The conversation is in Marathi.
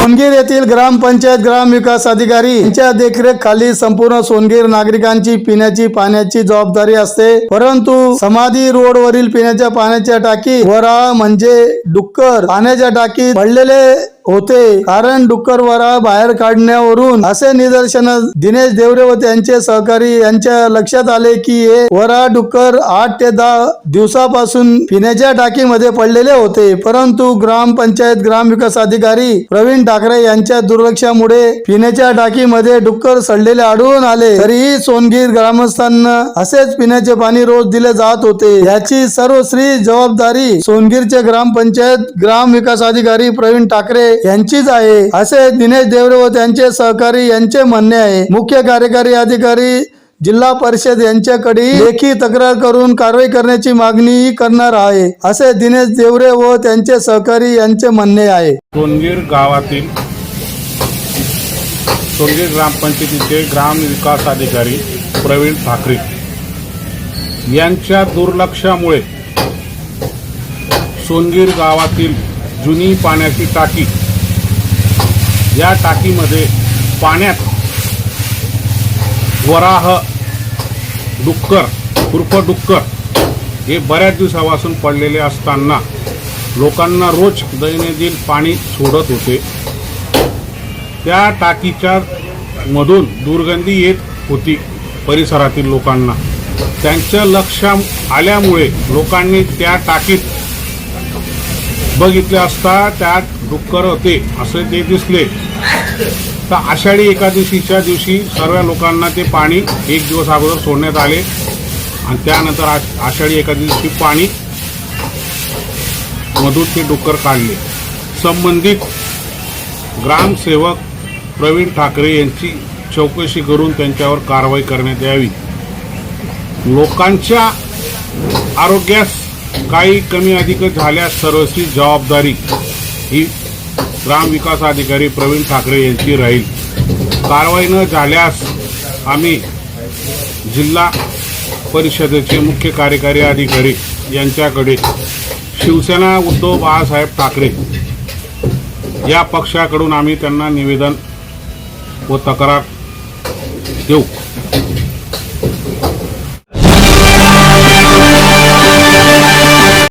येथील ग्रामपंचायत ग्राम विकास अधिकारी यांच्या देखरेखीखाली संपूर्ण सोनगीर नागरिकांची पिण्याची पाण्याची जबाबदारी असते. परंतु समाधी रोड वरील पिण्याच्या पाण्याच्या टाकी वरा म्हणजे डुक्कर पाण्याच्या टाकीत पडलेले होते. कारण डुक्करवरा बाहेर काढण्यावरून असे निदर्शन दिनेश देवरे व त्यांचे सहकारी यांच्या लक्षात आले की हे वरा डुक्कर आठ ते दहा दिवसापासून पिण्याच्या टाकीमध्ये पडलेले होते. परंतु ग्रामपंचायत ग्रामविकास अधिकारी प्रवीण ठाकरे यांच्या दुर्लक्षामुळे पिण्याच्या टाकीमध्ये डुक्कर सडलेले आढळून आले. तरीही सोनगीर ग्रामस्थांना असेच पिण्याचे पाणी रोज दिले जात होते. याची सर्वश्री जबाबदारी सोनगीरचे ग्रामपंचायत ग्राम विकास अधिकारी प्रवीण ठाकरे यांचीच आहे. असे दिनेश देवरे व त्यांचे सहकारी यांचे म्हणणे आहे. मुख्य कार्यकारी अधिकारी जिल्हा परिषद यांच्याकडे लेखी तक्रार करून कारवाई करण्याची मागणी करणार आहे. असे दिनेश देवरे व त्यांचे सहकारी यांचे म्हणणे आहे. सोनगीर गावातील सोनगीर ग्रामपंचायतीचे ग्राम विकास अधिकारी प्रवीण ठाकरे यांच्या दुर्लक्षामुळे सोनगीर गावातील जुनी पाण्याची टाकी या टाकीमध्ये पाण्यात वराह डुक्कर उर्फ डुक्कर हे बऱ्याच दिवसापासून पडलेले असताना लोकांना रोज दैनंदिन पाणी सोडत होते. त्या टाकीच्या मधून दुर्गंधी येत होती परिसरातील लोकांना. त्यांच्या लक्ष आल्यामुळे लोकांनी त्या टाकीत बघितले असता त्यात डुक्कर होते असे ते दिसले. तर आषाढी एकादशीच्या दिवशी सर्व लोकांना ते पाणी एक दिवस अगोदर सोडण्यात आले. आणि त्यानंतर आषाढी एकादशीची पाणी मधून ते डुक्कर काढले. संबंधित ग्रामसेवक प्रवीण ठाकरे यांची चौकशी करून त्यांच्यावर कारवाई करण्यात यावी. लोकांच्या आरोग्यास काही कमी अधिक झाल्यास सर्वस्वी जबाबदारी ही ग्रामविकास अधिकारी प्रवीण ठाकरे यांची राहील. कारवाई न झाल्यास आम्ही जिल्हा परिषदेचे मुख्य कार्यकारी अधिकारी यांच्याकडे शिवसेना उद्धव बाळासाहेब ठाकरे या पक्षाकडून आम्ही त्यांना निवेदन व तक्रार देऊ.